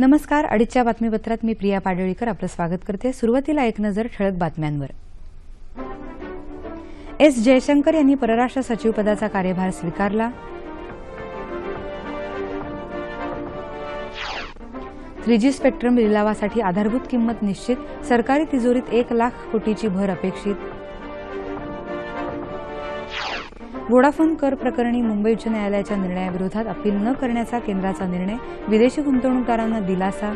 नमस्कार अडीचच्या बातमीपत्रात मी प्रिया पाडळीकर आपलं स्वागत करते. सुरुवातीला एक नजर ठळक बातम्यांवर. एस जयशंकर यांनी परराष्ट्र सचिवपदाचा कार्यभार स्वीकारला. थ्री जी स्पेक्ट्रम लिलावासाठी आधारभूत किंमत निश्चित. सरकारी तिजोरीत एक लाख कोटीची भर अपेक्षित. वोडाफोन कर प्रकरणी मुंबई उच्च न्यायालयाच्या निर्णयाविरोधात अपील न करण्याचा केंद्राचा निर्णय विदेशी गुंतवणूकदारांना दिलासा.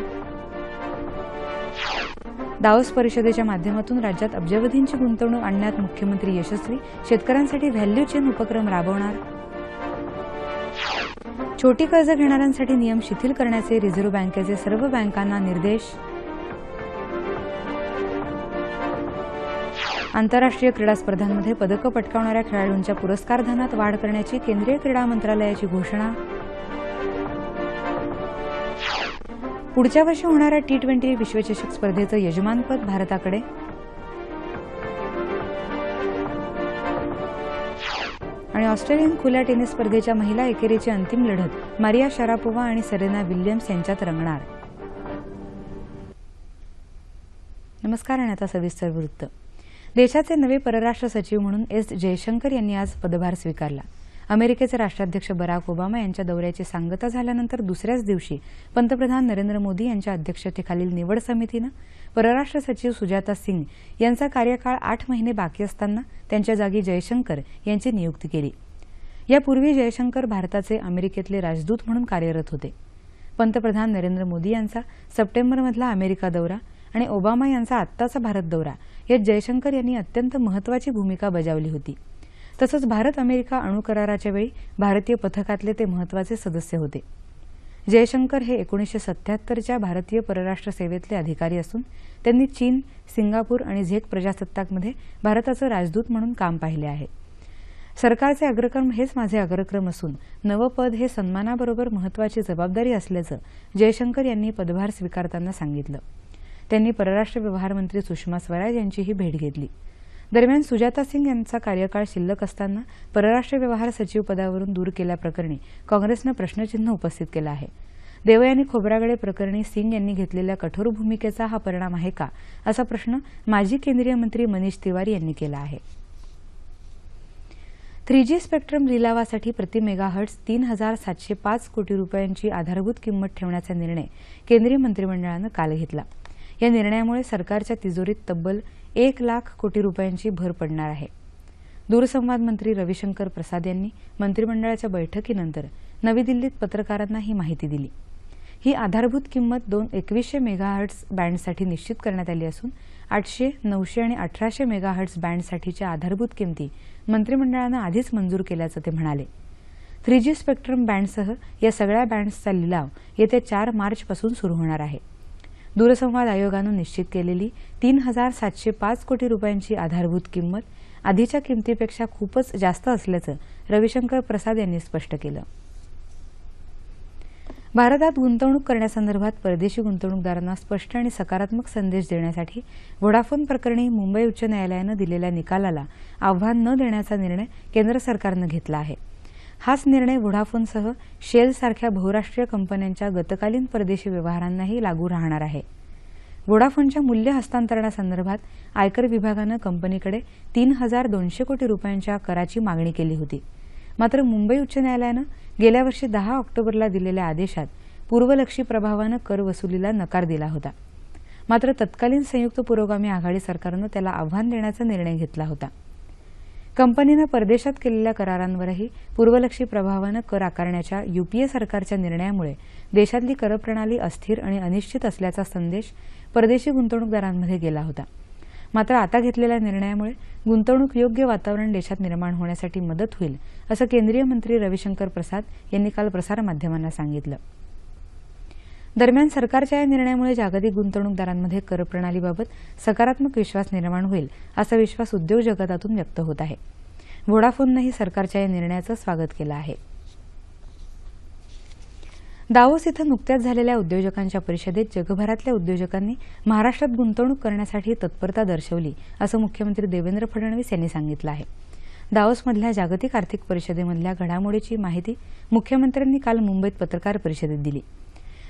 दावोस परिषदेच्या माध्यमातून राज्यात अब्जावधींची गुंतवणूक आणण्यात मुख्यमंत्री यशस्वी शेतकऱ्यांसाठी व्हॅल्यू चेन उपक्रम राबवणार. छोटी कर्ज घेणाऱ्यांसाठी नियम शिथिल करण्याचे रिझर्व्ह बँकेचे सर्व बँकांना निर्देश. आंतरराष्ट्रीय क्रीडा स्पर्धांमध्ये पदकं पटकावणाऱ्या खेळाडूंच्या पुरस्कारधनात वाढ करण्याची केंद्रीय क्रीडा मंत्रालयाची घोषणा. पुढच्या वर्षी होणाऱ्या टी ट्वेंटी विश्वचषक स्पर्धेचं यजमानपद भारताकडे. आणि ऑस्ट्रेलियन खुल्या टेनिस स्पर्धेच्या महिला एकेरीची अंतिम लढत मारिया शरापोवा आणि सेरेना विल्यम्स यांच्यात रंगणार. नमस्कार आणि आता सविस्तर वृत्त. देशाचे नवे परराष्ट्र सचिव म्हणून एस जयशंकर यांनी आज पदभार स्वीकारला. अमेरिकेचे राष्ट्राध्यक्ष बराक ओबामा यांच्या दौऱ्याची सांगता झाल्यानंतर दुसऱ्याच दिवशी पंतप्रधान नरेंद्र मोदी यांच्या अध्यक्षतेखालील निवड समितीनं परराष्ट्र सचिव सुजाता सिंग यांचा कार्यकाळ आठ महिने बाकी असताना त्यांच्या जागी जयशंकर यांची नियुक्ती केली. यापूर्वी जयशंकर भारताचे अमेरिकेतले राजदूत म्हणून कार्यरत होते. पंतप्रधान नरेंद्र मोदी यांचा सप्टेंबरमधला अमेरिका दौरा आणि ओबामा यांचा आत्ताचा भारत दौरा. यात जयशंकर यांनी अत्यंत महत्वाची भूमिका बजावली होती. तसंच भारत अमेरिका अणु कराराच्या वेळी भारतीय पथकातले ते महत्त्वाचे सदस्य होते. जयशंकर हे एकोणीसशे सत्याहत्तरच्या भारतीय परराष्ट्र सेवेतले अधिकारी असून त्यांनी चीन सिंगापूर आणि झेक प्रजासत्ताकमध्ये भारताचं राजदूत म्हणून काम पाहिले आहे. सरकारचे अग्रक्रम हेच माझे अग्रक्रम असून नवं पद हे सन्मानाबरोबर महत्वाची जबाबदारी असल्याचं जयशंकर यांनी पदभार स्वीकारताना सांगितलं. त्यांनी परराष्ट्र व्यवहार मंत्री सुषमा स्वराज यांचीही भेट घेतली. दरम्यान सुजाता सिंग यांचा कार्यकाळ शिल्लक असताना परराष्ट्र व्यवहार सचिव पदावरून दूर केल्याप्रकरणी काँग्रेसनं प्रश्नचिन्ह उपस्थित केलं आहे. देवयानी खोब्रागडे प्रकरणी सिंग यांनी घेतलेल्या कठोर भूमिकेचा हा परिणाम आहे का असा प्रश्न माजी केंद्रीय मंत्री मनीष तिवारी यांनी केला आहे. थ्री जी स्पेक्ट्रम लिलावासाठी प्रति मेगाहर्ट्स तीन हजार सातशे पाच कोटी रुपयांची आधारभूत किंमत ठेवण्याचा निर्णय केंद्रीय मंत्रिमंडळानं काल घेतला. या निर्णयामुळे सरकारच्या तिजोरीत तब्बल एक लाख कोटी रुपयांची भर पडणार आहे. दूरसंवाद मंत्री रविशंकर प्रसाद यांनी मंत्रिमंडळाच्या बैठकीनंतर नवी दिल्लीत पत्रकारांना ही माहिती दिली. ही आधारभूत किंमत दोन एकवीसशे मेगाहर्ट्स बँडसाठी निश्चित करण्यात आली असून आठशे नऊशे आणि अठराशे मेगाहर्ट्स बँडसाठीच्या आधारभूत किमती मंत्रिमंडळानं आधीच मंजूर केल्याचं ते म्हणाले. थ्री जी स्पेक्ट्रम बँडसह या सगळ्या बँड्सचा लिलाव येत्या चार मार्चपासून सुरू होणार आहे. दूरसंवाद आयोगानं निश्चित केलेली तीन हजार सातशे पाच कोटी रुपयांची आधारभूत किंमत आधीच्या किमतीपेक्षा खूपच जास्त असल्याचं रविशंकर प्रसाद यांनी स्पष्ट केलं. भारतात गुंतवणूक करण्यासंदर्भात परदेशी गुंतवणूकदारांना स्पष्ट आणि सकारात्मक संदेश देण्यासाठी व्होडाफोन प्रकरणी मुंबई उच्च न्यायालयानं दिलेल्या निकालाला आव्हान न देण्याचा निर्णय केंद्र सरकारनं घेतला आहे. हाच निर्णय व्होडाफोनसह शेलसारख्या बहुराष्ट्रीय कंपन्यांच्या गतकालीन परदेशी व्यवहारांनाही लागू राहणार आहे. व्होडाफोनच्या मूल्य हस्तांतरणासंदर्भात आयकर विभागानं कंपनीकडे तीन हजार दोनशे कोटी रुपयांच्या कराची मागणी केली होती. मात्र मुंबई उच्च न्यायालयानं गेल्या वर्षी दहा ऑक्टोबरला दिलेल्या आदेशात पूर्वलक्षी प्रभावानं कर वसुलीला नकार दिला होता. मात्र तत्कालीन संयुक्त पुरोगामी आघाडी सरकारनं त्याला आव्हान देण्याचा निर्णय घेतला होता. कंपनीनं परदेशात केलेल्या करारांवरही पूर्वलक्षी प्रभावानं कर आकारण्याच्या युपीए सरकारच्या निर्णयामुळे देशातली करप्रणाली अस्थिर आणि अनिश्चित असल्याचा संदेश परदेशी गुंतवणूकदारांमध्ये गेला होता. मात्र आता घेतलेल्या निर्णयामुळे गुंतवणूक योग्य वातावरण देशात निर्माण होण्यासाठी मदत होईल असं केंद्रीय मंत्री रविशंकर प्रसाद यांनी काल प्रसारमाध्यमांना सांगितलं. दरम्यान सरकारच्या या निर्णयामुळे जागतिक गुंतवणूकदारांमध्ये करप्रणालीबाबत सकारात्मक विश्वास निर्माण होईल असा विश्वास उद्योग जगतातून व्यक्त होत आहे. व्होडाफोननंही सरकारच्या या निर्णयाचं स्वागत केलं आहे. दावोस इथं नुकत्याच झालेल्या उद्योजकांच्या परिषदेत जगभरातल्या उद्योजकांनी महाराष्ट्रात गुंतवणूक करण्यासाठी तत्परता दर्शवली असं मुख्यमंत्री देवेंद्र फडणवीस यांनी सांगितलं आहे. दावोसमधल्या जागतिक आर्थिक परिषदेमधल्या घडामोडीची माहिती मुख्यमंत्र्यांनी काल मुंबईत पत्रकार परिषदेत दिली.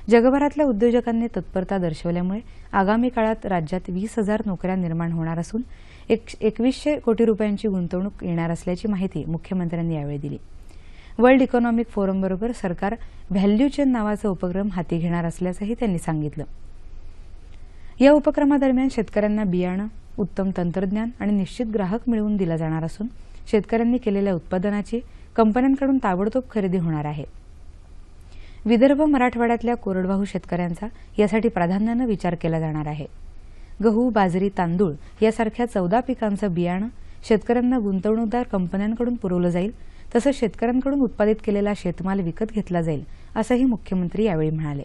जगभरातल्या उद्योजकांनी तत्परता दर्शवल्यामुळे आगामी काळात राज्यात वीस हजार नोकऱ्या निर्माण होणार असून एक एकवीसशे कोटी रुपयांची गुंतवणूक येणार असल्याची माहिती मुख्यमंत्र्यांनी यावेळी दिली. वर्ल्ड इकॉनॉमिक फोरमबरोबर सरकार व्हॅल्यू चेन नावाचा उपक्रम हाती घेणार असल्याचंही त्यांनी सांगितलं. या उपक्रमादरम्यान शेतकऱ्यांना बियाणं उत्तम तंत्रज्ञान आणि निश्चित ग्राहक मिळवून दिला जाणार असून शेतकऱ्यांनी केलेल्या उत्पादनाची कंपन्यांकडून ताबडतोब खरेदी होणार आहे. विदर्भ मराठवाड्यातल्या कोरडवाहू शेतकऱ्यांचा यासाठी प्राधान्यानं विचार केला जाणार आहे. गहू बाजरी तांदूळ यासारख्या चौदा पिकांचं बियाणं शेतकऱ्यांना गुंतवणूकदार कंपन्यांकडून पुरवलं जाईल तसंच शेतकऱ्यांकडून उत्पादित केलेला शेतमाल विकत घेतला जाईल असंही मुख्यमंत्री यावेळी म्हणाले.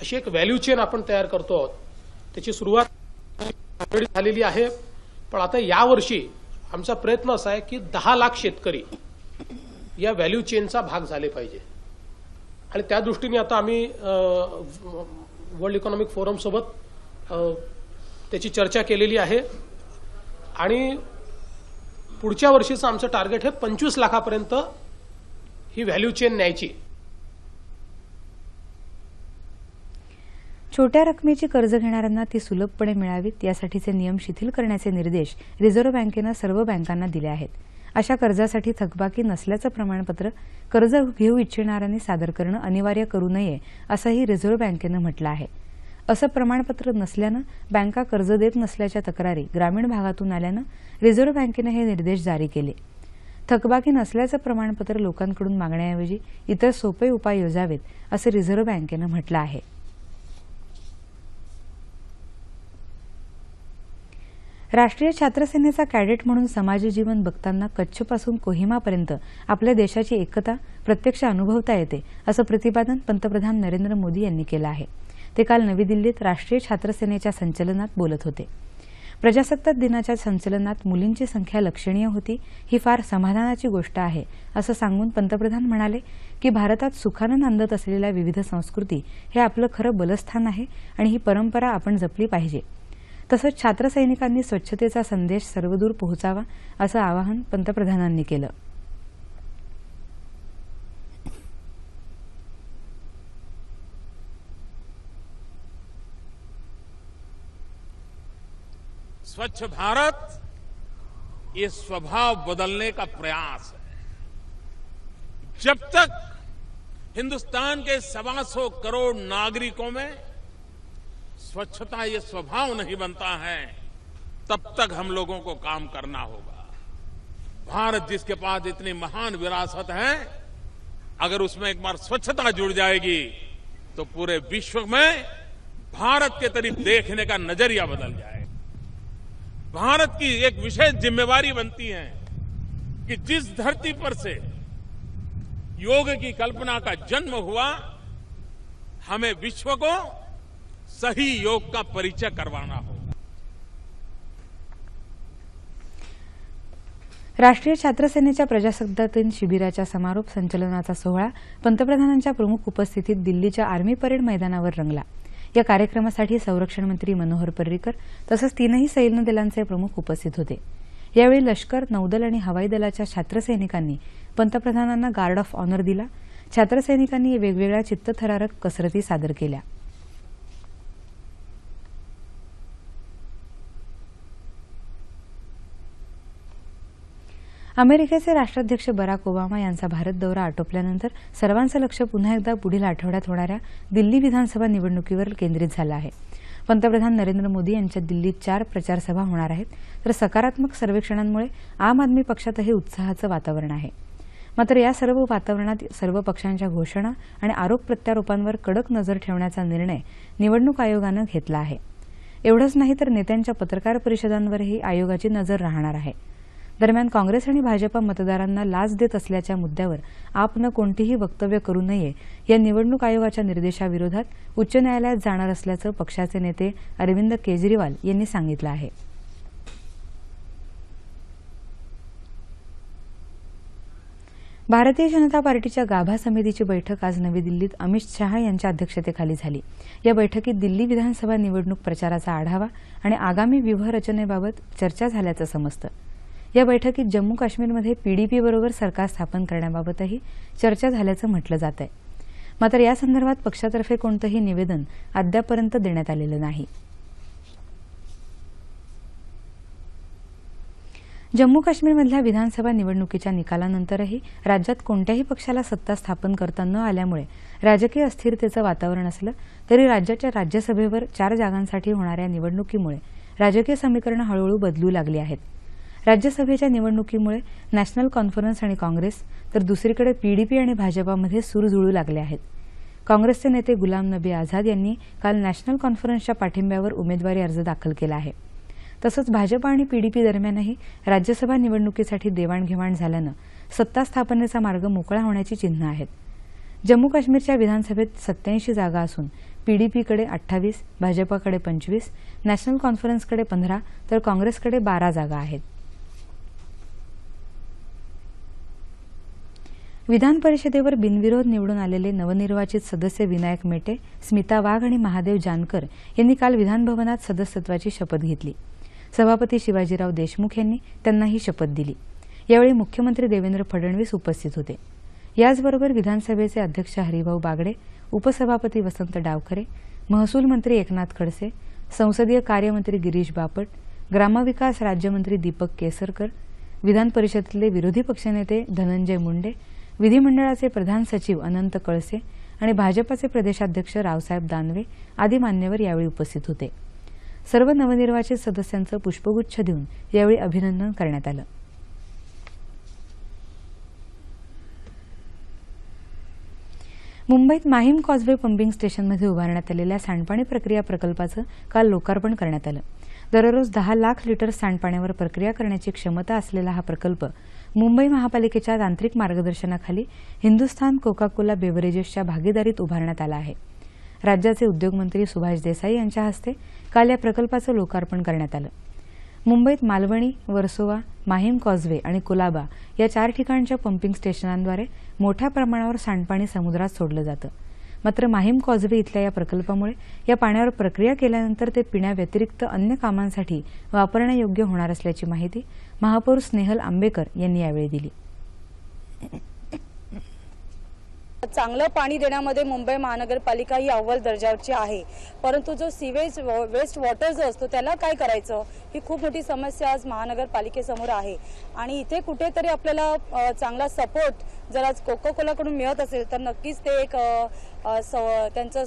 अशी एक व्हॅल्यू चेन आपण तयार करतो आहोत. त्याची सुरुवात झालेली आहे पण आता यावर्षी आमचा प्रयत्न असा आहे की दहा लाख शेतकरी या व्हॅल्यू चेनचा भाग झाले पाहिजे. आणि त्या दृष्टीने आता आम्ही वर्ल्ड इकॉनॉमिक फोरमसोबत त्याची चर्चा केलेली आहे. आणि पुढच्या वर्षीचं आमचं टार्गेट हे पंचवीस लाखापर्यंत ही व्हॅल्यू चेन न्यायची. छोट्या रकमेची कर्ज घेणाऱ्यांना ती सुलभपणे मिळावीत यासाठीचे नियम शिथिल करण्याचे निर्देश रिझर्व्ह बँकेनं सर्व बँकांना दिले आहेत. अशा कर्जासाठी थकबाकी नसल्याचं प्रमाणपत्र कर्ज घेऊ इच्छिणाऱ्यांनी सादर करणं अनिवार्य करू नये असंही रिझर्व्ह बँकेनं म्हटलं आहे. असं प्रमाणपत्र नसल्यानं बँका कर्ज देत नसल्याच्या तक्रारी ग्रामीण भागातून आल्यानं रिझर्व्ह बँकेनं हे निर्देश जारी केले. थकबाकी नसल्याचं प्रमाणपत्र लोकांकडून मागण्याऐवजी इतर सोपे उपाय योजावेत असं रिझर्व्ह बँकेनं म्हटलं आहे. राष्ट्रीय छात्रसेनेचा कॅडेट म्हणून समाज जीवन बघताना कच्छपासून कोहिमापर्यंत आपल्या देशाची एकता प्रत्यक्ष अनुभवता येते असं प्रतिपादन पंतप्रधान नरेंद्र मोदी यांनी केलं आहे. ते काल नवी दिल्लीत राष्ट्रीय छात्रसेनेच्या संचलनात बोलत होते. प्रजासत्ताक दिनाच्या संचलनात मुलींची संख्या लक्षणीय होती ही फार समाधानाची गोष्ट आहे असं सांगून पंतप्रधान म्हणाले की भारतात सुखानं नांदत असलेल्या विविध संस्कृती हे आपलं खरं बलस्थान आहे आणि ही परंपरा आपण जपली पाहिजे. तसंच छात्रसैनिकांनी स्वच्छतेचा संदेश सर्वदूर पोहोचावा असं आवाहन पंतप्रधानांनी केलं. स्वच्छ भारत ये स्वभाव बदलने का प्रयास है। जब तक हिंदुस्तान के सवा सौ करोड़ नागरिकों में स्वच्छता ये स्वभाव नहीं बनता है। तब तक हम लोगों को काम करना होगा। भारत जिसके पास इतनी महान विरासत है, अगर उसमें एक बार स्वच्छता जुड़ जाएगी तो पूरे विश्व में भारत के तरफ़ देखने का नज़रिया बदल जाएगा भारत की एक विशेष जिम्मेवारी बनती है कि जिस धरती पर से योग की कल्पना का जन्म हुआ, हमें विश्व को सही योग का परिचय करवाना हो। राष्ट्रीय छात्रसेनेच्या प्रजासत्ताक दिन शिबिराच्या समारोप संचलनाचा सोहळा पंतप्रधानांच्या प्रमुख उपस्थितीत दिल्लीच्या आर्मी परेड मैदानावर रंगला. या कार्यक्रमासाठी संरक्षण मंत्री मनोहर पर्रिकर तसंच तीनही सैन्य दलांचे प्रमुख उपस्थित होते. यावेळी लष्कर नौदल आणि हवाई दलाच्या छात्रसैनिकांनी पंतप्रधानांना गार्ड ऑफ ऑनर दिला. छात्रसैनिकांनी वेगवेगळ्या चित्तथरारक कसरती सादर केल्या. अमेरिकेचे राष्ट्राध्यक्ष बराक ओबामा यांचा भारत दौरा आटोपल्यानंतर सर्वांचं लक्ष पुन्हा एकदा पुढील आठवड्यात होणाऱ्या दिल्ली विधानसभा निवडणुकीवर केंद्रित झालं आहे. पंतप्रधान नरेंद्र मोदी यांच्या दिल्लीत चार प्रचारसभा होणार आहेत. तर सकारात्मक सर्वेक्षणांमुळे आम आदमी पक्षातही उत्साहाचं वातावरण आहे. मात्र या सर्व वातावरणात सर्व पक्षांच्या घोषणा आणि आरोप प्रत्यारोपांवर कडक नजर ठेवण्याचा निर्णय निवडणूक आयोगानं घेतला आहे. एवढंच नाही तर नेत्यांच्या पत्रकार परिषदांवरही आयोगाची नजर राहणार आहे. दरम्यान काँग्रेस आणि भाजपा मतदारांना लाच देत असल्याच्या मुद्द्यावर आपनं कोणतीही वक्तव्य करू नये या निवडणूक आयोगाच्या निर्देशाविरोधात उच्च न्यायालयात जाणार असल्याचं पक्षाचे नेते अरविंद केजरीवाल यांनी सांगितलं आहे. भारतीय जनता पार्टीच्या गाभा समितीची बैठक आज नवी दिल्लीत अमित शहा यांच्या अध्यक्षतेखाली झाली. या बैठकीत दिल्ली विधानसभा निवडणूक प्रचाराचा आढावा आणि आगामी व्यूहरचनेबाबत चर्चा झाल्याचं समजतं. या बैठकीत जम्मू काश्मीरमध्ये पीडीपीबरोबर सरकार स्थापन करण्याबाबतही चर्चा झाल्याचं म्हटलं जात आहे. मात्र या संदर्भात पक्षातर्फे कोणतंही निवेदन अद्यापपर्यंत देण्यात आलेलं नाही. जम्मू काश्मीरमधल्या विधानसभा निवडणुकीच्या निकालानंतरही राज्यात कोणत्याही पक्षाला सत्ता स्थापन करता न आल्यामुळे राजकीय अस्थिरतेचं वातावरण असलं तरी राज्याच्या राज्यसभेवर चार जागांसाठी होणाऱ्या निवडणुकीमुळे राजकीय समीकरणं हळूहळू बदलू लागली आहेत. राज्यसभेच्या निवडणुकीमुळे नॅशनल कॉन्फरन्स आणि काँग्रेस तर दुसरीकडे पीडीपी आणि भाजपामध्ये सूर जुळू लागले आहेत. काँग्रेसचे नेते गुलाम नबी आझाद यांनी काल नॅशनल कॉन्फरन्सच्या पाठिंब्यावर उमेदवारी अर्ज दाखल केला आहे. तसंच भाजपा आणि पीडीपी दरम्यानही राज्यसभा निवडणुकीसाठी देवाणघेवाण झाल्यानं सत्ता स्थापनेचा मार्ग मोकळा होण्याची चिन्ह आहेत. जम्मू काश्मीरच्या विधानसभेत सत्याऐंशी जागा असून पीडीपीकडे अठ्ठावीस भाजपाकडे पंचवीस नॅशनल कॉन्फरन्सकडे पंधरा तर काँग्रेसकडे बारा जागा आहेत. विधान परिषदेवर बिनविरोध निवडून आलेले नवनिर्वाचित सदस्य विनायक मेटे स्मिता वाघ आणि महादेव जानकर यांनी काल विधानभवनात सदस्यत्वाची शपथ घेतली. सभापती शिवाजीराव देशमुख यांनी त्यांना ही शपथ दिली. यावेळी मुख्यमंत्री देवेंद्र फडणवीस उपस्थित होते. याचबरोबर विधानसभेचे अध्यक्ष हरिभाऊ बागडे उपसभापती वसंत डावखरे महसूल मंत्री एकनाथ खडसे संसदीय कार्यमंत्री गिरीश बापट ग्रामविकास राज्यमंत्री दीपक केसरकर विधान परिषदेतले विरोधी पक्षनेते धनंजय मुंडे विधिमंडळाचे प्रधान सचिव अनंत कळसे आणि भाजपाचे प्रदेशाध्यक्ष रावसाहेब दानवे आदी मान्यवर यावेळी उपस्थित होते. सर्व नवनिर्वाचित सदस्यांचं पुष्पगुच्छ देऊन यावेळी अभिनंदन करण्यात आलं. मुंबईत माहीम कॉजवे पंपिंग स्टेशनमध्ये उभारण्यात आलेल्या सांडपाणी प्रक्रिया प्रकल्पाचं काल लोकार्पण करण्यात आलं. दररोज दहा लाख लिटर सांडपाण्यावर प्रक्रिया करण्याची क्षमता असलेला हा प्रकल्प मुंबई महापालिकेच्या तांत्रिक मार्गदर्शनाखाली हिंदुस्थान कोका कोला बेव्हरेजेसच्या भागीदारीत उभारण्यात आला आहे. राज्याचे उद्योगमंत्री सुभाष देसाई यांच्या हस्ते काल या प्रकल्पाचं लोकार्पण करण्यात आलं. मुंबईत मालवणी वर्सोवा माहीम कॉजवे आणि कुलाबा या चार ठिकाणच्या पंपिंग स्टेशनांद्वारे मोठ्या प्रमाणावर सांडपाणी समुद्रात सोडलं जातं. मात्र माहीम कॉजवे इथल्या या प्रकल्पामुळे या पाण्यावर प्रक्रिया केल्यानंतर ते पिण्याव्यतिरिक्त अन्य कामांसाठी वापरण्यायोग्य होणार असल्याची माहिती महापौर स्नेहल आंबेकर यांनी यावेळी दिली. चांगलं पाणी देण्यामध्ये मुंबई महानगरपालिका ही अव्वल दर्जाची आहे. परंतु जो सिवेज वेस्ट वॉटर जो असतो त्याला काय करायचं? ही खूप मोठी समस्या आज महानगरपालिकेसमोर आहे. आणि इथे कुठेतरी आपल्याला चांगला सपोर्ट जर आज कोको कोलाकडून मिळत असेल तर नक्कीच ते एक त्यांचं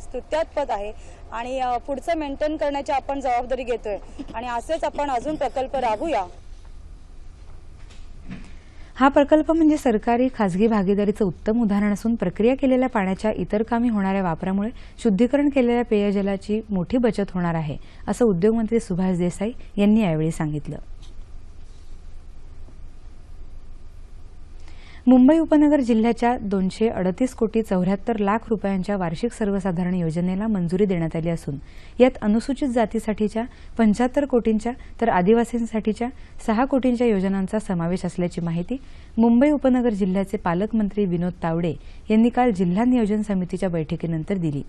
स्तुत्यात्पद आहे. आणि पुढचं मेंटेन करण्याची आपण जबाबदारी घेतोय. आणि असेच आपण अजून प्रकल्प राबूया. हा प्रकल्प म्हणजे सरकारी खासगी भागीदारीचं उत्तम उदाहरण असून प्रक्रिया केलेल्या पाण्याच्या इतर कामी होणाऱ्या वापरामुळे शुद्धीकरण केलेल्या पेयजलाची मोठी बचत होणार आहे असं उद्योगमंत्री सुभाष देसाई यांनी यावेळी सांगितलं. मुंबई उपनगर जिल्ह्याच्या दोनशे अडतीस कोटी चौऱ्याहत्तर लाख रुपयांच्या वार्षिक सर्वसाधारण योजनेला मंजुरी देण्यात आली असून यात अनुसूचित जातीसाठीच्या पंच्याहत्तर कोटींच्या तर आदिवासींसाठीच्या सहा कोटींच्या योजनांचा समावेश असल्याची माहिती मुंबई उपनगर जिल्ह्याचे पालकमंत्री विनोद तावडे यांनी काल जिल्हा नियोजन समितीच्या बैठकीनंतर दिली.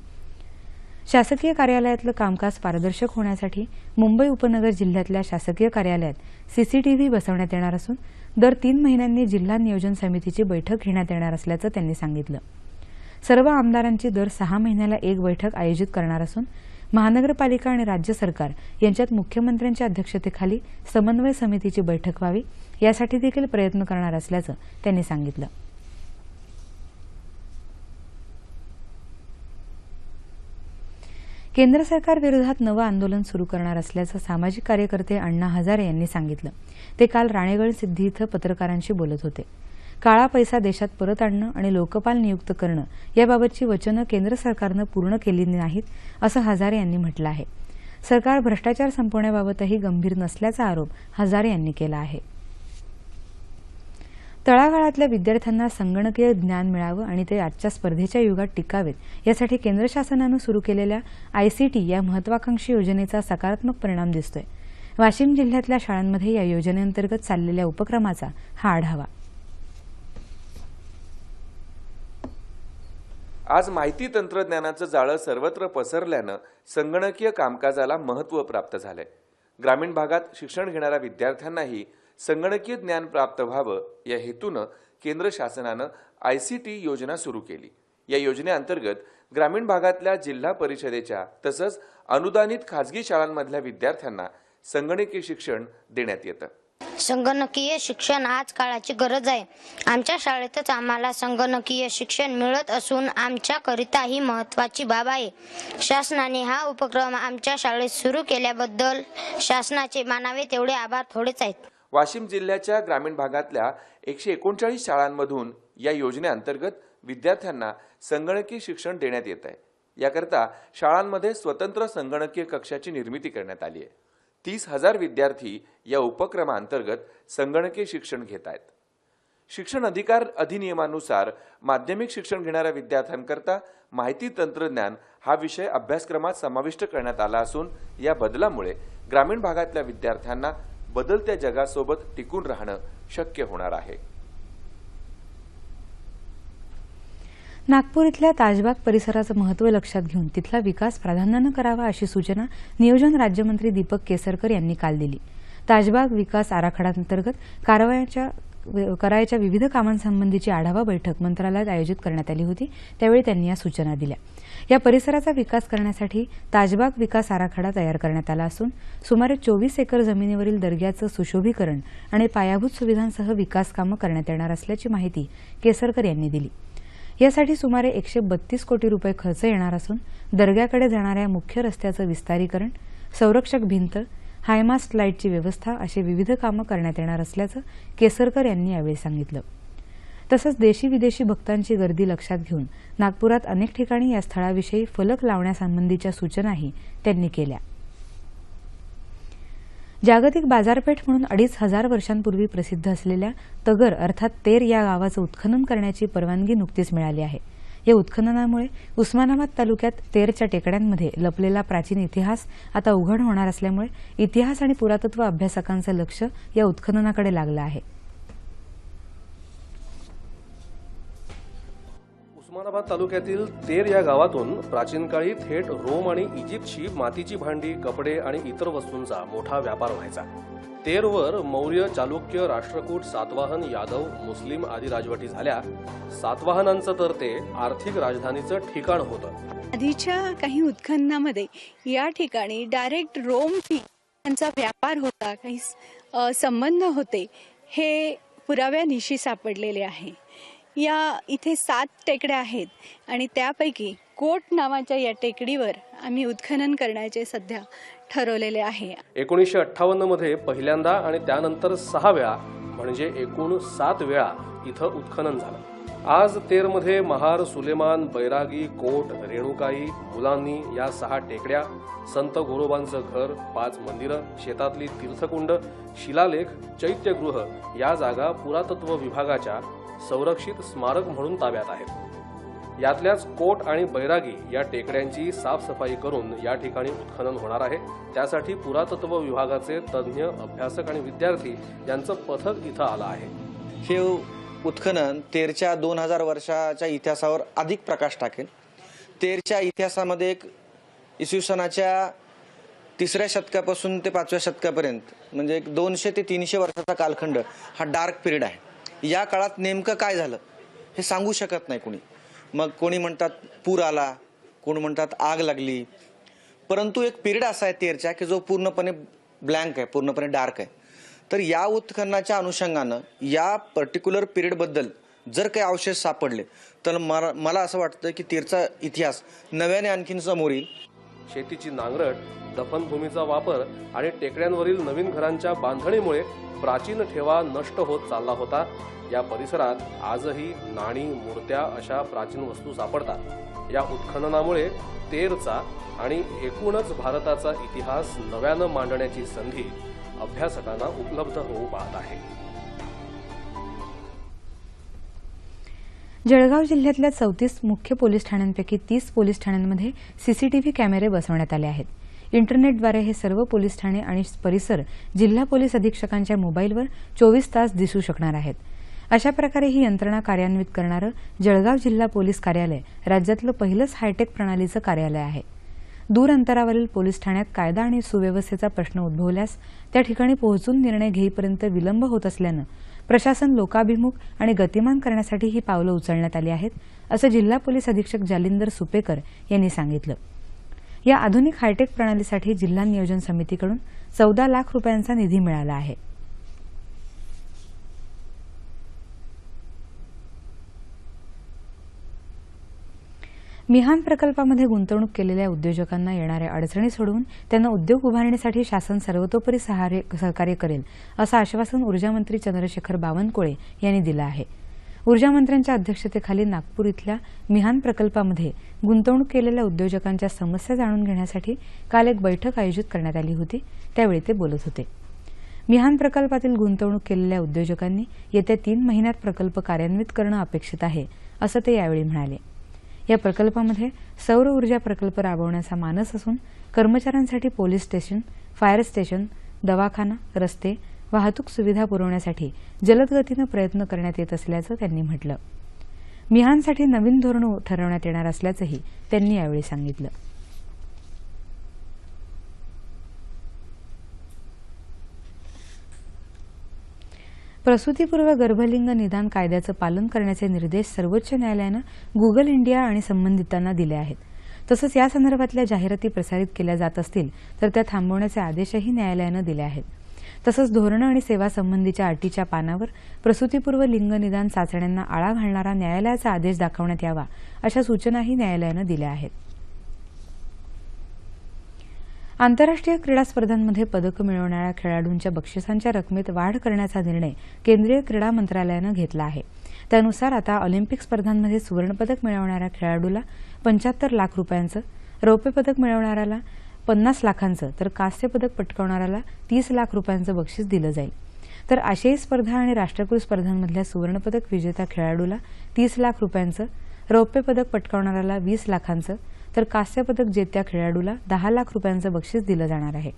शासकीय कार्यालयातलं कामकाज पारदर्शक होण्यासाठी मुंबई उपनगर जिल्ह्यातल्या शासकीय कार्यालयात सीसीटीव्ही बसवण्यात येणार असून दर तीन महिन्यांनी जिल्हा नियोजन समितीची बैठक घेण्यात येणार असल्याचं त्यांनी सांगितलं. सर्व आमदारांची दर सहा महिन्याला एक बैठक आयोजित करणार असून महानगरपालिका आणि राज्य सरकार यांच्यात मुख्यमंत्र्यांच्या अध्यक्षतेखाली समन्वय समितीची बैठक व्हावी यासाठी देखील प्रयत्न करणार असल्याचं त्यांनी सांगितलं. केंद्र सरकार विरोधात नवं आंदोलन सुरू करणार असल्याचं सामाजिक कार्यकर्ते अण्णा हजारे यांनी सांगितलं. ते काल राणेगड सिद्धी इथं पत्रकारांशी बोलत होते. काळा पैसा देशात परत आणणं आणि लोकपाल नियुक्त करणं याबाबतची वचनं केंद्र सरकारनं पूर्ण केली नाहीत असं हजारे यांनी म्हटलं आहे. सरकार भ्रष्टाचार संपवण्याबाबतही गंभीर नसल्याचा आरोप हजारे यांनी केला आहे. तळागाळातल्या विद्यार्थ्यांना संगणकीय ज्ञान मिळावं आणि ते आजच्या स्पर्धेच्या युगात टिकावेत यासाठी केंद्र शासनानं सुरू केलेल्या आयसीटी या महत्वाकांक्षी योजनेचा सकारात्मक परिणाम दिसतोय. वाशिम जिल्ह्यातल्या शाळांमध्ये या योजनेअंतर्गत चाललेल्या उपक्रमाचा हा आढावा. आज माहिती तंत्रज्ञानाचं जाळं सर्वत्र पसरल्यानं संगणकीय कामकाजाला महत्त्व प्राप्त झालंय. ग्रामीण भागात शिक्षण घेणाऱ्या विद्यार्थ्यांनाही संगणकीय ज्ञान प्राप्त व्हावं या हेतूनं केंद्र शासनानं आय सी टी योजना सुरू केली. या योजनेअंतर्गत ग्रामीण भागातल्या जिल्हा परिषदेच्या तसंच अनुदानित खाजगी शाळांमधल्या विद्यार्थ्यांना संगणकीय शिक्षण देण्यात येतं. संगणकीय शिक्षण आज काळाची गरज आहे. आमच्या शाळेतच आम्हाला संगणकीय शिक्षण मिळत असून आमच्याकरिता ही महत्त्वाची बाब आहे. शासनाने हा उपक्रम आमच्या शाळेत सुरू केल्याबद्दल शासनाचे मानावे तेवढे आभार थोडेच आहेत. वाशिम जिल्ह्याच्या ग्रामीण भागातल्या एकशे एकोणचाळीस शाळांमधून या योजनेअंतर्गत विद्यार्थ्यांना संगणकीय शिक्षण देण्यात येत आहे याकरता शाळांमध्ये स्वतंत्र संगणकीय कक्षाची निर्मिती करण्यात आली आहे. तीस हजार विद्यार्थी या उपक्रमाअंतर्गत संगणकीय शिक्षण घेत आहेत. शिक्षण अधिकार अधिनियमानुसार माध्यमिक शिक्षण घेणाऱ्या विद्यार्थ्यांकरता माहिती तंत्रज्ञान हा विषय अभ्यासक्रमात समाविष्ट करण्यात आला असून या बदलामुळे ग्रामीण भागातल्या विद्यार्थ्यांना बदलत्या जगासोबत टिकून राहणं शक्य होणार आहे. नागपूर इथल्या ताजबाग परिसराचं महत्त्व लक्षात घेऊन तिथला विकास प्राधान्यानं करावा अशी सूचना नियोजन राज्यमंत्री दीपक केसरकर यांनी काल दिली. ताजबाग विकास आराखड्यांतर्गत कारवायाच्या करायच्या विविध कामांसंबंधीची आढावा बैठक मंत्रालयात आयोजित करण्यात आली होती. त्यावेळी त्यांनी या सूचना दिल्या. या परिसराचा विकास करण्यासाठी ताजबाग विकास आराखडा तयार करण्यात आला असून सुमारे चोवीस एकर जमिनीवरील दर्ग्याचं सुशोभीकरण आणि पायाभूत सुविधांसह विकास कामं करण्यात येणार असल्याची माहिती केसरकर यांनी दिली. यासाठी सुमारे एकशे बत्तीस कोटी रुपये खर्च येणार असून दर्ग्याकडे जाणाऱ्या मुख्य रस्त्याचं विस्तारीकरण संरक्षक भिंत हायमास्ट लाईटची व्यवस्था अशी विविध कामं करण्यात येणार असल्याचं केसरकर यांनी यावेळी सांगितलं. तसंच देशी विदेशी भक्तांची गर्दी लक्षात घेऊन नागपुरात अनेक ठिकाणी या स्थळाविषयी फलक लावण्यासंबंधीच्या सूचनाही त्यांनी केल्या. जागतिक बाजारपेठ म्हणून अडीच हजार वर्षांपूर्वी प्रसिद्ध असलेल्या तगर अर्थात तेर या गावाचं उत्खनन करण्याची परवानगी नुकतीच मिळाली आहे. या उत्खननामुळे उस्मानाबाद तालुक्यात तेरच्या टेकड्यांमध्ये लपलेला प्राचीन इतिहास आता उघड होणार असल्यामुळे इतिहास आणि पुरातत्व अभ्यासकांचं लक्ष या उत्खननाकडे लागलं आहे. उस्मानाबाद तालुक्यातील तेर या गावातून प्राचीन काळी थेट रोम आणि इजिप्तची मातीची भांडी कपडे आणि इतर वस्तूंचा मोठा व्यापार व्हायचा. तेरवर मौर्य चालुक्य राष्ट्रकूट सातवाहन यादव मुस्लिम आदी राजवटी झाल्या. सातवाहनांचं तर ते आर्थिक राजधानीचं ठिकाण होतं. आधीच्या काही उत्खननामध्ये या ठिकाणी डायरेक्ट रोम यांचा व्यापार होता काही संबंध होते हे पुराव्यानिशी सापडलेले आहे. या इथे सात टेकड्या आहेत आणि त्यापैकी कोट नावाच्या या टेकडीवर आम्ही उत्खनन करण्याचे सध्या ठरवलेले आहे. एकोणीसशे अठ्ठावन्नमध्ये पहिल्यांदा आणि त्यानंतर सहा वेळा म्हणजे एकूण सात वेळा इथं उत्खनन झालं. आज तेरमध्ये महार सुलेमान बैरागी कोट रेणुकाई मुलांनी या सहा टेकड्या संत गोरोबांचं घर पाच मंदिरं शेतातली तीर्थकुंड शिलालेख चैत्यगृह या जागा पुरातत्व विभागाच्या संरक्षित स्मारक म्हणून ताब्यात आहेत. यातल्याच कोट आणि बैरागी या टेकड्यांची साफसफाई करून या ठिकाणी उत्खनन होणार आहे. त्यासाठी पुरातत्व विभागाचे तज्ज्ञ अभ्यासक आणि विद्यार्थी यांचं पथक इथं आलं आहे. हे उत्खनन तेरच्या दोन हजार वर्षाच्या इतिहासावर अधिक प्रकाश टाकेल. तेरच्या इतिहासामध्ये एक इसवी सनाच्या तिसऱ्या शतकापासून ते पाचव्या शतकापर्यंत म्हणजे एक दोनशे ते तीनशे वर्षाचा कालखंड हा डार्क पिरियड आहे. या काळात नेमकं काय झालं हे सांगू शकत नाही कोणी. मग कोणी म्हणतात पूर आला कोण म्हणतात आग लागली. परंतु एक पिरियड असा आहे तेरच्या की जो पूर्णपणे ब्लँक आहे पूर्णपणे डार्क आहे. तर या उत्खननाच्या अनुषंगानं या पर्टिक्युलर पिरियडबद्दल जर काही अवशेष सापडले तर मला मला असं वाटतं की तीरचा इतिहास नव्याने आणखीन समोर येईल शेतीची नांगरट दफनभूमीचा वापर आणि टेकड्यांवरील नवीन घरांच्या बांधणीमुळे प्राचीन ठेवा नष्ट होत चालला होता. या परिसरात आजही नाणी मूर्त्या अशा प्राचीन वस्तू सापडतात. या उत्खननामुळे तेरचा आणि एकूणच भारताचा इतिहास नव्यानं मांडण्याची संधी अभ्यासकांना उपलब्ध होऊ पाहत आहे. जळगाव जिल्ह्यातल्या चौतीस मुख्य पोलीस ठाण्यांपैकी तीस पोलीस ठाण्यांमध्ये सीसीटीव्ही कॅमेरे बसवण्यात आले आहेत. इंटरनेटद्वारे हे सर्व पोलीस ठाणे आणि परिसर जिल्हा पोलीस अधीक्षकांच्या मोबाईलवर चोवीस तास दिसू शकणार आहेत. अशा प्रकारे ही यंत्रणा कार्यान्वित करणारं जळगाव जिल्हा पोलीस कार्यालय राज्यातलं पहिलंच हायटेक प्रणालीचं कार्यालय आहे. दूर अंतरावरील पोलीस ठाण्यात कायदा आणि सुव्यवस्थेचा प्रश्न उद्भवल्यास त्या ठिकाणी पोहोचून निर्णय घेईपर्यंत विलंब होत असल्यानं प्रशासन लोकाभिमुख आणि गतिमान करण्यासाठी ही पावलं उचलण्यात आली आहेत असं जिल्हा पोलीस अधीक्षक जालिंदर सुपेकर यांनी सांगितलं. या आधुनिक हायटेक प्रणालीसाठी जिल्हा नियोजन समितीकडून चौदा लाख रुपयांचा निधी मिळाला आहे. मिहान प्रकल्पामध्ये गुंतवणूक केलेल्या उद्योजकांना येणाऱ्या अडचणी सोडवून त्यांना उद्योग उभारण्यासाठी शासन सर्वतोपरी सहारे सहकार्य करेल असं आश्वासन ऊर्जामंत्री चंद्रशेखर बावनकुळे यांनी दिलं आहे. ऊर्जामंत्र्यांच्या अध्यक्षतेखाली नागपूर इथल्या मिहान प्रकल्पामध्ये गुंतवणूक केलेल्या उद्योजकांच्या समस्या जाणून घेण्यासाठी काल एक बैठक आयोजित करण्यात आली होती त्यावेळी ते बोलत होते. मिहान प्रकल्पातील गुंतवणूक केलेल्या उद्योजकांनी येत्या तीन महिन्यात प्रकल्प कार्यान्वित करणं अपेक्षित आहे असं ते यावेळी म्हणाले. या प्रकल्पामध्ये सौर ऊर्जा प्रकल्प राबवण्याचा मानस असून कर्मचाऱ्यांसाठी पोलीस स्टेशन फायर स्टेशन दवाखाना रस्ते वाहतूक सुविधा पुरवण्यासाठी जलदगतीनं प्रयत्न करण्यात येत असल्याचं त्यांनी म्हटलं. मिहानसाठी नवीन धोरण ठरवण्यात येणार असल्याचंही त्यांनी यावेळी सांगितलं. प्रसूतीपूर्व गर्भलिंग निदान कायद्याचं पालन करण्याचे निर्देश सर्वोच्च न्यायालयानं गुगल इंडिया आणि संबंधितांना दिले आहेत. तसंच या संदर्भातल्या जाहिराती प्रसारित केल्या जात असतील तर त्या थांबवण्याचे आदेशही न्यायालयानं दिले आहेत. तसंच धोरणं आणि सेवा संबंधीच्या अटीच्या पानावर प्रसूतीपूर्व लिंग निदान चाचण्यांना आळा घालणारा न्यायालयाचा आदेश दाखवण्यात यावा अशा सूचनाही न्यायालयानं दिल्या आहेत. आंतरराष्ट्रीय क्रीडा स्पर्धांमध्ये पदकं मिळवणाऱ्या खेळाडूंच्या बक्षिसांच्या रकमेत वाढ करण्याचा निर्णय केंद्रीय क्रीडा मंत्रालयानं घेतला आहे. त्यानुसार आता ऑलिम्पिक स्पर्धांमध्ये सुवर्णपदक मिळवणाऱ्या खेळाडूला पंच्याहत्तर लाख रुपयांचं रौप्य पदक मिळवणाऱ्याला पन्नास लाखांचं तर कांस्य पदक पटकावणाऱ्याला तीस लाख रुपयांचं बक्षीस दिलं जाईल. तर आशियाई स्पर्धा आणि राष्ट्रकुल स्पर्धांमधल्या सुवर्णपदक विजेत्या खेळाडूला तीस लाख रुपयांचं रौप्य पदक पटकावणाऱ्याला वीस लाखांचं तर कांस्य पदक जेत्या खेळाडूला दहा लाख रुपयांचं बक्षीस दिलं जाणार आहे.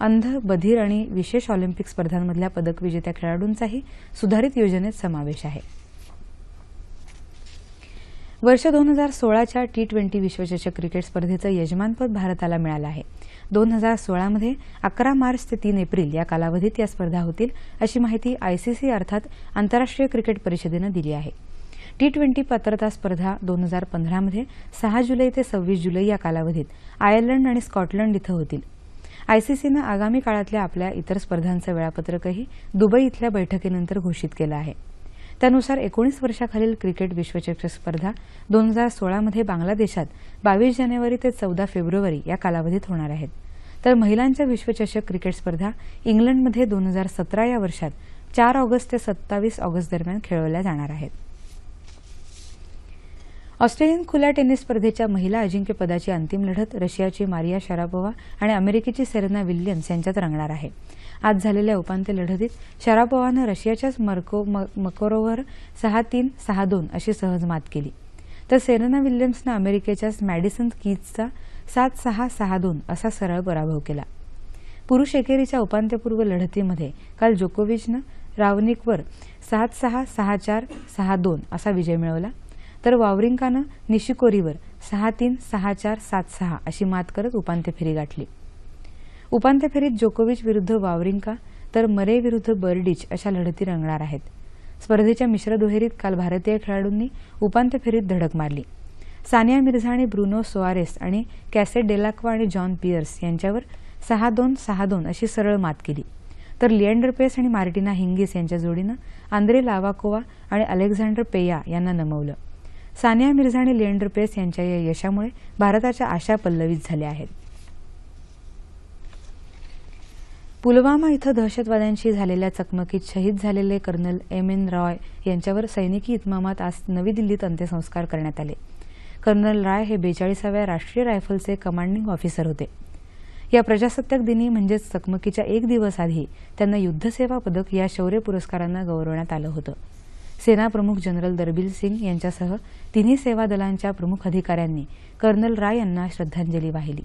अंध बधीर आणि विशेष ऑलिम्पिक स्पर्धांमधल्या पदक विजेत्या खेळाडूंचाही सुधारित योजनेत समावेश आहे. वर्ष दोन हजार सोळाच्या टी ट्वेंटी विश्वचषक क्रिकेट स्पर्धेचं यजमानपद भारताला मिळालं आहे. दोन हजार सोळामध्ये अकरा मार्च ते तीन एप्रिल या कालावधीत या स्पर्धा होतील अशी माहिती आयसीसी अर्थात आंतरराष्ट्रीय क्रिकेट परिषदेनं दिली आहे. टी ट्वेंटी पात्रता स्पर्धा दोन हजार पंधरामध्ये सहा जुलै ते सव्वीस जुलै या कालावधीत आयर्लंड आणि स्कॉटलंड इथं होतील. आयसीसीनं आगामी काळातल्या आपल्या इतर स्पर्धांचं वेळापत्रकही दुबई इथल्या बैठकीनंतर घोषित केलं आहे. त्यानुसार एकोणीस वर्षाखालील क्रिकेट विश्वचषक स्पर्धा दोन हजार सोळामध्ये बांगलादेशात बावीस जानेवारी ते चौदा फेब्रुवारी या कालावधीत होणार आहेत. तर महिलांच्या विश्वचषक क्रिकेट स्पर्धा इंग्लंडमध्ये दोन हजार सतरा या वर्षात चार ऑगस्ट ते सत्तावीस ऑगस्ट दरम्यान खेळवल्या जाणार आहेत. ऑस्ट्रेलियन खुल्या टेनिस स्पर्धेच्या महिला अजिंक्यपदाची अंतिम लढत रशियाची मारिया शरापोवा आणि अमेरिकेची सेरेना विल्यम्स यांच्यात रंगणार आहे. आज झालेल्या उपांत्य लढतीत शरापोव्हानं रशियाच्याच मर्को मकोरोवर सहा तीन सहा दोन अशी सहज मात केली. तर सेरेना विल्यम्सनं अमेरिकेच्याच मॅडिसन किजचा सात सहा सहा दोन असा सरळ पराभव केला. पुरुष एकेरीच्या उपांत्यपूर्व लढतीमध्ये काल जोकोविचनं रावनिकवर सात सहा सहा चार सहा दोन असा विजय मिळवला. तर वावरिंकानं निशिकोरीवर सहा तीन सहा चार सात सहा अशी मात करत उपांत्य फेरी गाठली. उपांत्य फेरीत जोकोविच विरुद्ध वावरिंका तर मरे विरुद्ध बर्डिच अशा लढती रंगणार आहेत. स्पर्धेच्या मिश्र दुहेरीत काल भारतीय खेळाडूंनी उपांत्य फेरीत धडक मारली. सानिया मिर्झा आणि ब्रुनो सोआरेस आणि कॅसेट डेलाक्वा आणि जॉन पियर्स यांच्यावर सहा दोन सहा दोन अशी सरळ मात केली. तर लिएंडर पेस आणि मार्टिना हिंगिस यांच्या जोडीनं आंद्रे लावाकोवा आणि अलेक्झांडर पेया यांना नमवलं. सानिया मिर्झा आणि लिएंडर पेस यांच्या या यशामुळे भारताच्या आशा पल्लवित झाल्या आहेत. पुलवामा इथं दहशतवाद्यांशी झालेल्या चकमकीत शहीद झालेले कर्नल एम एन रॉय यांच्यावर सैनिकी इतमामात आज नवी दिल्लीत अंत्यसंस्कार करण्यात आले. कर्नल राय हे बेचाळीसाव्या राष्ट्रीय रायफलचे कमांडिंग ऑफिसर होते. या प्रजासत्ताक दिनी म्हणजेच चकमकीच्या एक दिवस आधी त्यांना युद्धसेवा पदक या शौर्य पुरस्कारांना गौरवण्यात आलं होतं. सेनाप्रमुख जनरल दरबीर सिंग यांच्यासह तिन्ही सेवा दलांच्या प्रमुख अधिकाऱ्यांनी कर्नल राय यांना श्रद्धांजली वाहिली.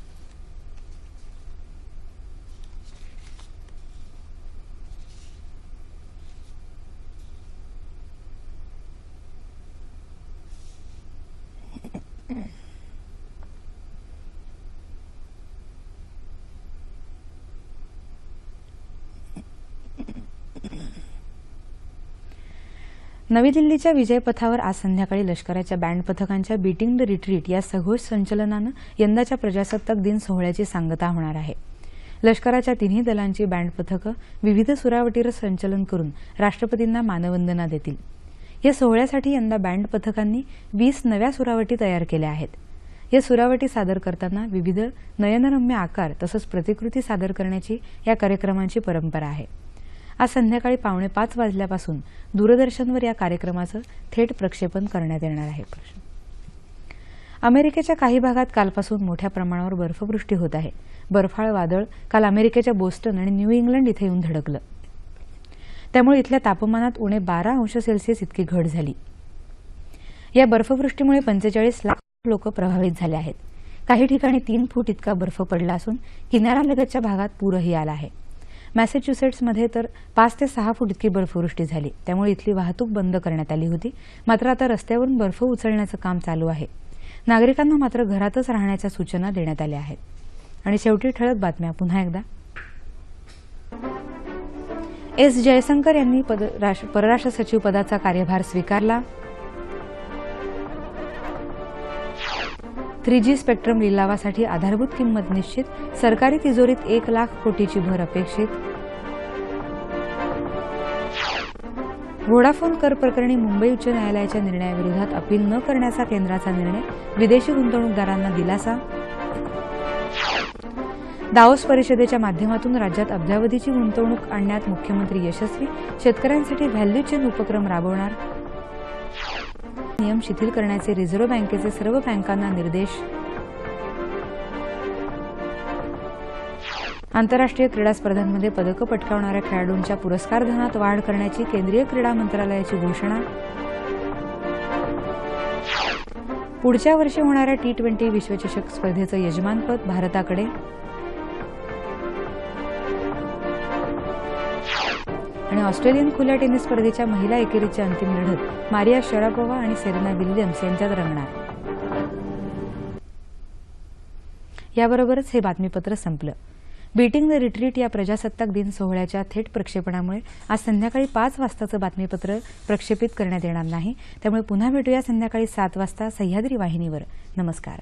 नवी दिल्लीच्या विजयपथावर आज संध्याकाळी लष्कराच्या बँड पथकांच्या बीटिंग द रिट्रीट या सघोष संचलनानं यंदाच्या प्रजासत्ताक दिन सोहळ्याची सांगता होणार आहे. लष्कराच्या तिन्ही दलांची बँड पथकं विविध सुरावटीवर संचलन करून राष्ट्रपतींना मानवंदना देतील. या सोहळ्यासाठी यंदा बँड पथकांनी वीस नव्या सुरावटी तयार केल्या आहेत. या सुरावटी सादर करताना विविध नयनरम्य आकार तसंच प्रतिकृती सादर करण्याची या कार्यक्रमांची परंपरा आहे. आज संध्याकाळी पावणे पाच वाजल्यापासून दूरदर्शनवर या कार्यक्रमाचं थेट प्रक्षेपण करण्यात येणार आहे. अमेरिकेच्या काही भागात कालपासून मोठ्या प्रमाणावर बर्फवृष्टी होत आहे. बर्फाळ वादळ काल अमेरिकेच्या बोस्टन आणि न्यू इंग्लंड इथे येऊन धडकलं. त्यामुळे इथल्या तापमानात उणे बारा अंश सेल्सिअस इतकी घट झाली. या बर्फवृष्टीमुळे पंचेचाळीस लाख लोक प्रभावित झाले आहेत. काही ठिकाणी तीन फूट इतका बर्फ पडला असून किनाऱ्यालगतच्या भागात पूरही आला आहे. मॅसेच्युसेट्समध्ये तर पाच ते सहा फूट इतकी बर्फवृष्टी झाली. त्यामुळे इथली वाहतूक बंद करण्यात आली होती. मात्र आता रस्त्यावरून बर्फ उचलण्याचं काम चालू आहे. नागरिकांना मात्र घरातच राहण्याच्या सूचना देण्यात आल्या आहेत. आणि शेवटी ठळक बातम्या पुन्हा एकदा. एस जयशंकर यांनी परराष्ट्र सचिव पदाचा कार्यभार स्वीकारला. थ्री जी स्पेक्ट्रम लिलावासाठी आधारभूत किंमत निश्चित. सरकारी तिजोरीत एक लाख कोटीची भर अपेक्षित. व्होडाफोन कर प्रकरणी मुंबई उच्च न्यायालयाच्या निर्णयाविरोधात अपील न करण्याचा केंद्राचा निर्णय विदेशी गुंतवणूकदारांना दिलासा. दाओस परिषदेच्या माध्यमातून राज्यात अब्जावधीची गुंतवणूक आणण्यात मुख्यमंत्री यशस्वी शेतकऱ्यांसाठी व्हॅल्यू चेन उपक्रम राबवणार. नियम शिथिल करण्याचे रिझर्व्ह बँकेचे सर्व बँकांना निर्देश. आंतरराष्ट्रीय क्रीडा स्पर्धांमध्ये पदकं पटकावणाऱ्या खेळाडूंच्या पुरस्कार धनात वाढ करण्याची केंद्रीय क्रीडा मंत्रालयाची घोषणा. पुढच्या वर्षी होणाऱ्या टी ट्वेंटी विश्वचषक स्पर्धेचं यजमानपद भारताकडे. ऑस्ट्रेलियन खुल्या टेनिस स्पर्धेच्या महिला एकेरीची अंतिम लढत मारिया शरापोवा आणि सेरेना विल्यम्स यांच्यात रंगणार. याबरोबरच हे बातमीपत्र संपलं. बीटिंग द रिट्रीट या प्रजासत्ताक दिन सोहळ्याच्या थेट प्रक्षेपणामुळे आज संध्याकाळी पाच वाजताचं बातमीपत्र प्रक्षेपित करण्यात येणार नाही. त्यामुळे पुन्हा भेटूया संध्याकाळी सात वाजता सह्याद्री वाहिनीवर. नमस्कार.